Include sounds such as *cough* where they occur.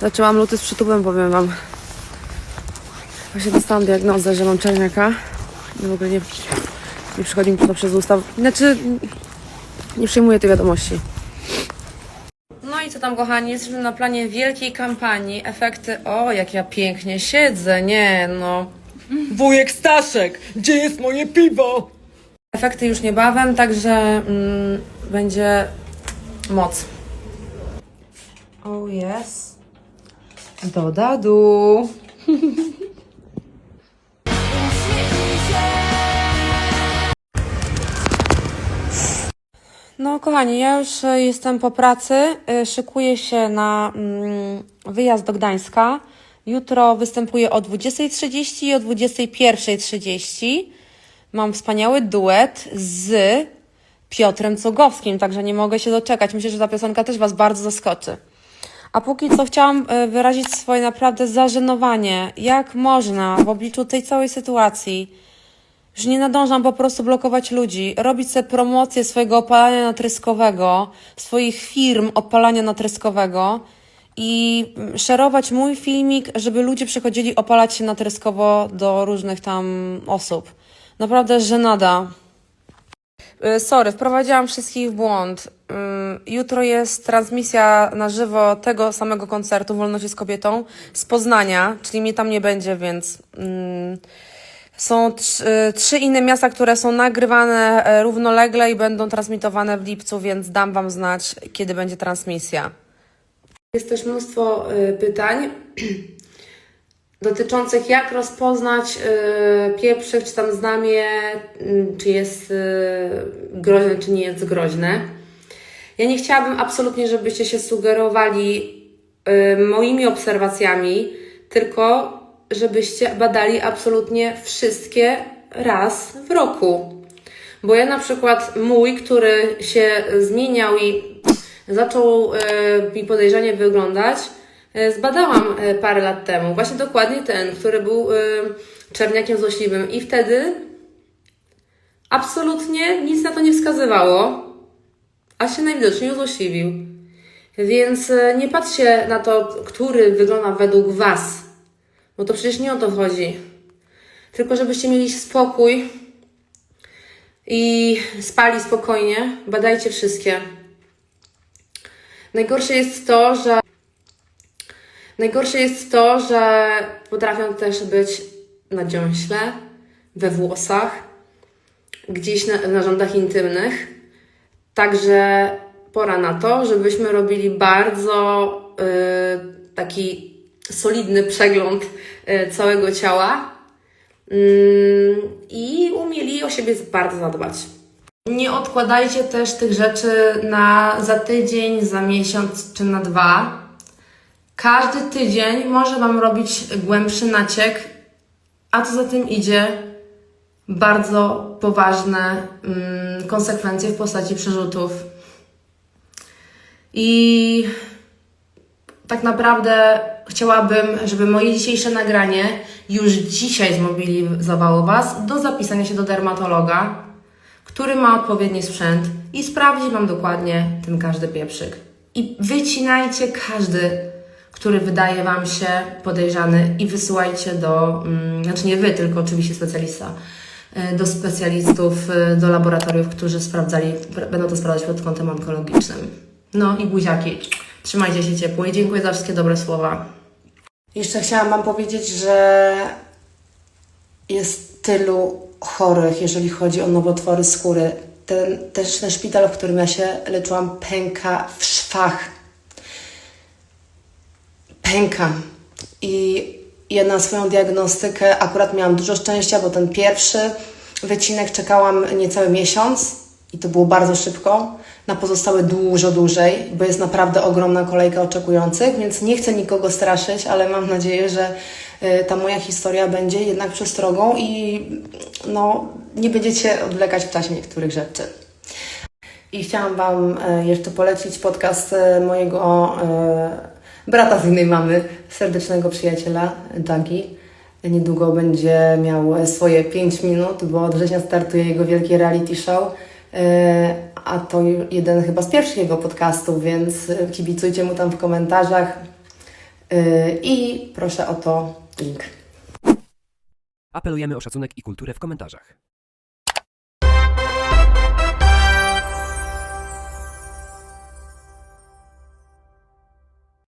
Zaczęłam luty z przytupem, powiem Wam. Właśnie dostałam diagnozę, że mam czerniaka. I w ogóle nie, nie przychodzi mi to przez usta. Znaczy, nie przyjmuję tej wiadomości. No i co tam, kochani? Jesteśmy na planie wielkiej kampanii. Efekty. O, jak ja pięknie siedzę. Nie, no. Wujek Staszek, gdzie jest moje piwo? Efekty już niebawem, także mm, będzie moc. Oh yes. Do dadu. No, kochani, ja już e, jestem po pracy. e, Szykuję się na mm, wyjazd do Gdańska. Jutro występuję o 20.30 i o 21.30. Mam wspaniały duet z Piotrem Cugowskim, także nie mogę się doczekać. Myślę, że ta piosenka też Was bardzo zaskoczy. A póki co chciałam e, wyrazić swoje naprawdę zażenowanie. Jak można w obliczu tej całej sytuacji że nie nadążam po prostu blokować ludzi, robić sobie promocję swojego opalania natryskowego, swoich firm opalania natryskowego i mm, szerować mój filmik, żeby ludzie przychodzili opalać się natryskowo do różnych tam osób. Naprawdę żenada. Y, Sorry, wprowadziłam wszystkich w błąd. Ym, Jutro jest transmisja na żywo tego samego koncertu Wolności z kobietą z Poznania, czyli mnie tam nie będzie, więc ym, są trz- y, trzy inne miasta, które są nagrywane e, równolegle i będą transmitowane w lipcu, więc dam Wam znać, kiedy będzie transmisja. Jest też mnóstwo pytań *clears throat* dotyczących jak rozpoznać y, pieprzyk, czy tam znamie, y, czy jest y, groźne, czy nie jest groźne. Ja nie chciałabym absolutnie, żebyście się sugerowali y, moimi obserwacjami, tylko żebyście badali absolutnie wszystkie raz w roku. Bo ja na przykład mój, który się zmieniał i zaczął e, mi podejrzanie wyglądać, zbadałam e, parę lat temu. Właśnie dokładnie ten, który był e, czerniakiem złośliwym. I wtedy absolutnie nic na to nie wskazywało, a się najwidoczniej uzłośliwił. Więc e, nie patrzcie na to, który wygląda według Was, bo to przecież nie o to chodzi. Tylko żebyście mieli spokój i spali spokojnie, badajcie wszystkie. Najgorsze jest to, że najgorsze jest to, że potrafią też być na dziąśle, we włosach, gdzieś na narządach intymnych. Także pora na to, żebyśmy robili bardzo y, taki solidny przegląd y, całego ciała mm, i umieli o siebie bardzo zadbać. Nie odkładajcie też tych rzeczy na za tydzień, za miesiąc czy na dwa. Każdy tydzień może Wam robić głębszy naciek, a co za tym idzie, bardzo poważne mm, konsekwencje w postaci przerzutów. I tak naprawdę chciałabym, żeby moje dzisiejsze nagranie już dzisiaj zmobilizowało Was do zapisania się do dermatologa, który ma odpowiedni sprzęt i sprawdzi Wam dokładnie ten każdy pieprzyk. I wycinajcie każdy, który wydaje Wam się podejrzany i wysyłajcie do, mm, znaczy nie Wy, tylko oczywiście specjalista, y, do specjalistów, y, do laboratoriów, którzy sprawdzali, pr- będą to sprawdzać pod kątem onkologicznym. No i buziaki, trzymajcie się ciepło i dziękuję za wszystkie dobre słowa. Jeszcze chciałam Wam powiedzieć, że jest tylu chorych, jeżeli chodzi o nowotwory skóry. Ten, też ten szpital, w którym ja się leczyłam, pęka w szwach. Pęka. I ja na swoją diagnostykę akurat miałam dużo szczęścia, bo ten pierwszy wycinek czekałam niecały miesiąc i to było bardzo szybko. Na pozostałe dużo dłużej, bo jest naprawdę ogromna kolejka oczekujących, więc nie chcę nikogo straszyć, ale mam nadzieję, że y, ta moja historia będzie jednak przestrogą i no, nie będziecie odwlekać w czasie niektórych rzeczy. I chciałam Wam e, jeszcze polecić podcast e, mojego brata z innej mamy, serdecznego przyjaciela Dagi. Niedługo będzie miał swoje 5 minut, bo od września startuje jego wielkie reality show. E, A to jeden chyba z pierwszych jego podcastów, więc e, kibicujcie mu tam w komentarzach. Yy, I proszę o to link. Apelujemy o szacunek i kulturę w komentarzach.